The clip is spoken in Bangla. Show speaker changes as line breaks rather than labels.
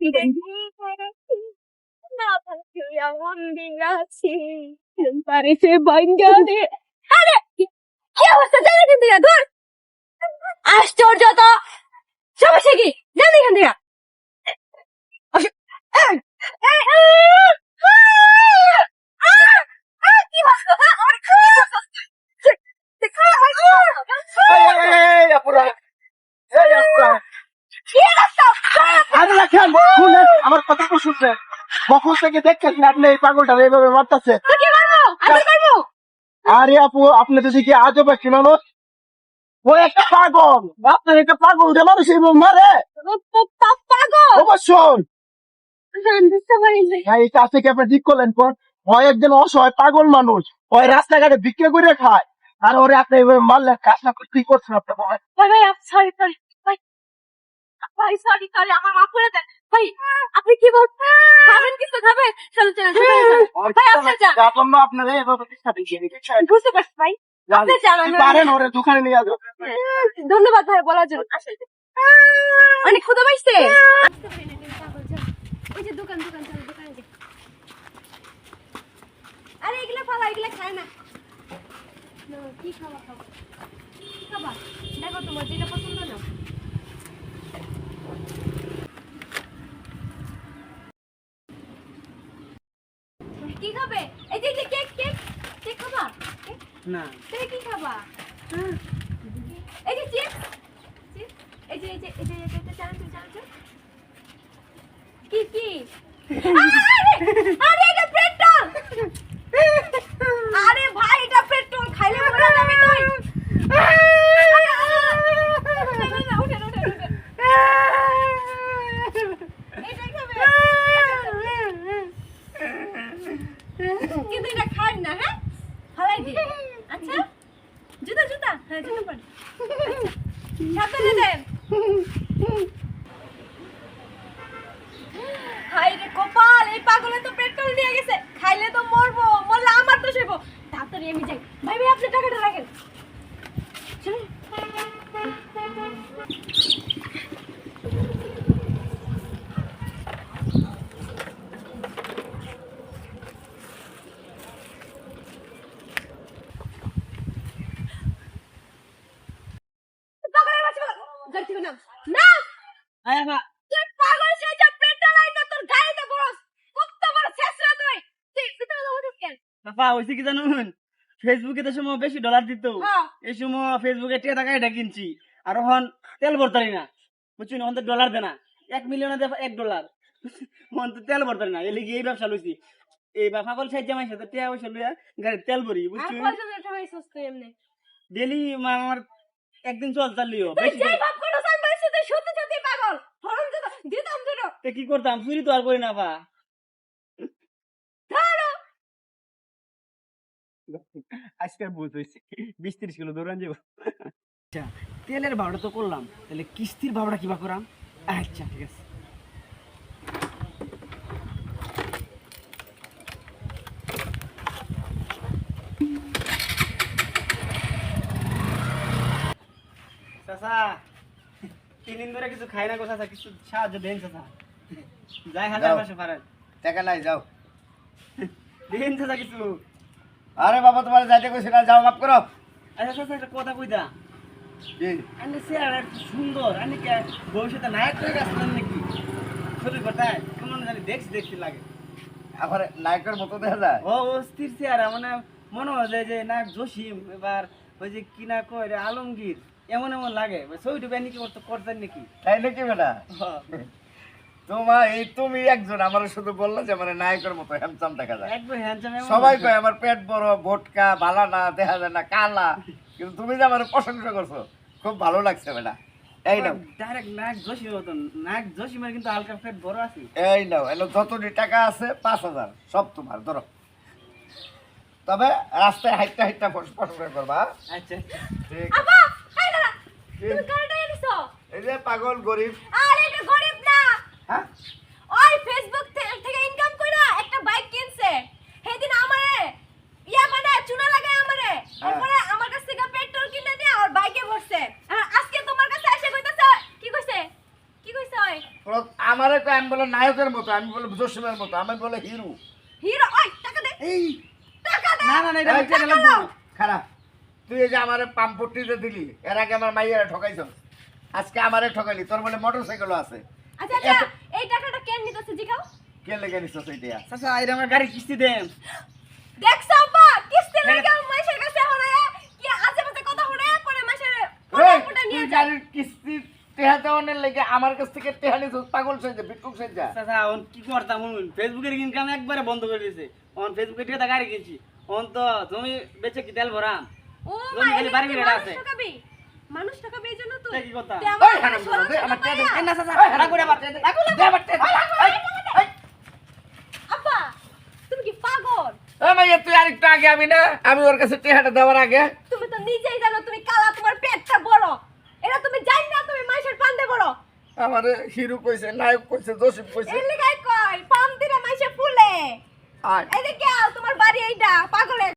ধর আশ্চর্য তো সমস্যা কি জানি কিন্তু কি ভাবছ হ্যাঁ আমার কি ভাবছ
এই, আপুরা, এই আপুরা।
কি রাস্তা
আরে রাখেন, শুনেন, আমার থেকে দেখছেন আপনি এই পাগলটা এইভাবে মারতেছে। আরে আপু আপনি তো দেখি আজব একটি মানুষ। ও একটা পাগল। আপনার একটা পাগল যে মানুষ এইভাবে মারে। অবশ্যই।
বুঝতে পারিনি
এই কাজ থেকে আপনি ঠিক করলেন? পর হয় একজন অসহায় পাগল মানুষ। ওই রাস্তাঘাটে বিক্রি করে খায়। আর ওরে আপনি এইভাবে মারলেন কাজটা কি করছেন আপনি বলেন?
ভাই ভাই সরি সরি সরি আমার মাফ করে দেন। ভাই আপনি কি বলছেন খাবেন কিছু খাবেন চলো চলো ভাই আপনি যান।
জন্য আপনারা এভাবে ডিস্টার্ব দিয়ে দিচ্ছেন।
বুঝতে পারছি ভাই। আপনি যান
পারেন ওরে দোকানে নিয়ে যাবেন
ধন্যবাদ ভাই বলার জন্য। অনেক ক্ষুদা পাইছে। ওই যে দোকান দোকান চলো দোকানে যাই। আরে এগুলা ফালা এগুলা খায় না। না, কি খাওয়া খাব কি খাবা? দেখো তোমার যেটা পছন্দ না কি খাবে? এই যে যে কেক কেক কেক খাবা?
না।
তুমি কি খাবা? এই যে চিপস এই যে এই যে এই যে এই যে কি কি? আরে আরে এটা পেট্রোল আরে ভাই এটা পেট্রোল খাইলে মরে যাবে তুই আরে, না, না, না, উঠেন, উঠেন, উঠেন। এটাই খাবে কিন্তু এটা খান না হ্যাঁ ফালাই দিন আচ্ছা জুতা জুতা হ্যাঁ জুতা পর সাবধানে দেন হাই রে কপাল এই পাগলে তো পেট্রোল নিয়ে গেছে খাইলে তো মরবো মরলে আমার তো সেবো তাড়াতাড়ি আমি যাই ভাই ভাই আপনি টাকাটা রাখেন চলুন। পাগলের বাচ্চা গাড়ি থেকে নাম। নাম! তুই পাগল সেই যে পেট্রোল আইতো তোর গাড়িতে বস কত বড় শেষরা তুই। তুই ভিতরে যাব কেন?
বাবা হয়েছে কি জানুন ফেসবুকে তো সময় বেশি ডলার দিত।
হ্যাঁ।
এই সময় ফেসবুকে টিয়া টাকা এটা কিনছি। আর এখন তেল ভরতারি না। বুঝছি না? ডলার দেনা এক মিলিয়নে এক ডলার এখন তেল ভরতারি না। এলে গিয়ে এই ব্যবসা লইছি? এই ব্যবসা করলে সাহায্য আমার সাথে টিয়া পয়সা লইয়া গাড়ির তেল ভরি বুঝছি ডেলি আমার একদিন চল চালিও কি করতাম? চুরি তো আর করি না বা
আজকাল
আজকে বুঝ হয়েছে। বিশ ত্রিশ কিলো দৌড়ান যাব। আচ্ছা তেলের ভাবটা তো করলাম। তাহলে কিস্তির ভাবটা কিবা করাম? আচ্ছা ঠিক আছে। চাচা তিন দিন ধরে কিছু খাই না গো চাচা কিছু সাহায্য দেন চাচা। যাই হাজার। পাশে পারেন।
টাকা নাই যাও।
দেন চাচা কিছু।
আরে বাবা তোমার যাইতে কইছি না যাও মাফ করো।
আচ্ছা চাচা একটা কথা কইতা। আমি চেহারা একটু সুন্দর। আমি কে ভবিষ্যতে নায়ক হয়ে গেছিলাম নাকি? ছবি কথায় কেমন জানি দেখছি দেখছি লাগে।
এখন নায়কের মতো দেখা যায়।
ও অস্থির চেহারা মানে মনে হয় যে- যে নায়ক জসিম এবার ওই যে কিনা কয় আলমগীর। এমন এমন লাগে। ওই ছবিটা কি করতে করতেন নাকি?
তাই নাকি বেটা?
হ্যাঁ,
তোমার এই তুমি একজন আমার শুধু বলল যে মানে নায়কের মতো হ্যামসাম দেখা যায়। সবাই কয় আমার পেট বড় ভোটকা ভালা না দেখা যায় না কালা। কিন্তু তুমি যে আমার প্রশংসা করছ খুব ভালো লাগছে বেটা। এই নাও।
ডাইরেক্ট মতন। নায়ক জসিমের কিন্তু হালকা পেট বড় আছে।
এই নাও এলো যতটি টাকা আছে পাঁচ হাজার। সব তোমার ধরো। তবে রাস্তায় হাইটটা হাইটটা প্রশংসা করবা হ্যাঁ?
আচ্ছা
ঠিক।
এই দাঁড়া তুমি কারটা এনেছো?
এই যে পাগল গরিব।
আরে এটা গরিব না।
হ্যাঁ?
ওই ফেসবুক থেকে ইনকাম কইরা একটা বাইক কিনছে। সেদিন আমারে ইয়া মানে চুনা লাগায় আমারে। তারপরে আমার কাছ থেকে পেট্রোল কিনে দিয়ে আর বাইকে ভরছে। আর আজকে তোমার কাছে এসে কইতাছে কি কইছে? কি কইছে ওই?
আমারে কয় আমি
বলে নায়কের মতো আমি বলে জসিমের মতো আমি বলে হিরো।
হিরো? ওই টাকা দে।
এই।
টাকা দে।
না না এটা।
খারাপ। তুই এই যে আমার পাম্পটিতে দিলি এর আগে আমার মাইয়ারা ঠকাইছ আজকে আমারে ঠকাইলি তোর বলে মোটর সাইকেলও আছে।
আচ্ছা আচ্ছা এই টাকাটা কেন নিতেছে জিগাও
কে লেগে নিছ সেইটা
চাচা এটা আমার গাড়ি কিস্তি দেন।
দেখছ আপা কিস্তি লাগা মাসের কাছে হরে কি আজে বাজে কথা হরে পরে মাসের
এই,
নিয়ে
গাড়ির কিস্তি টেহা দেওয়ানের লেগে আমার কাছ থেকে টেহা নিছ পাগল সেজে ভিক্ষুক সেজা
চাচা অন কি করতাম ফেসবুকের ইনকাম একবারে বন্ধ করে দিয়েছে অন ফেসবুকে টিকা গাড়ি কিনছি। অন তো তুমি বেচে কি তেল ভরাম?
ও মা এলে
বাড়ি আছে।
মানুষ এই জন্য
তা। কি কথা?
ওই হারাম দে, আমার
সোজা
টাকা দে।
এই
এই,
রাগ করে দে, দে, এই, এই,
আব্বা তুমি কি পাগল?
এই তুই আরেকটু আগে আমি না? আমি ওর কাছে টেহাটা দেওয়ার আগে।
তুমি তো নিজেই জানো তুমি কালা তোমার পেটটা বড়। এটা তুমি জানি না তুমি মাইশের পান্দে বড়।
আমার হিরু কইছে নায়ক কইছে জসিম কইছে।
এর লিগাই কই পাম দিলে মাইশে ফুলে।
আর
এদিকে আও তোমার বাড়ি এইটা পাগলের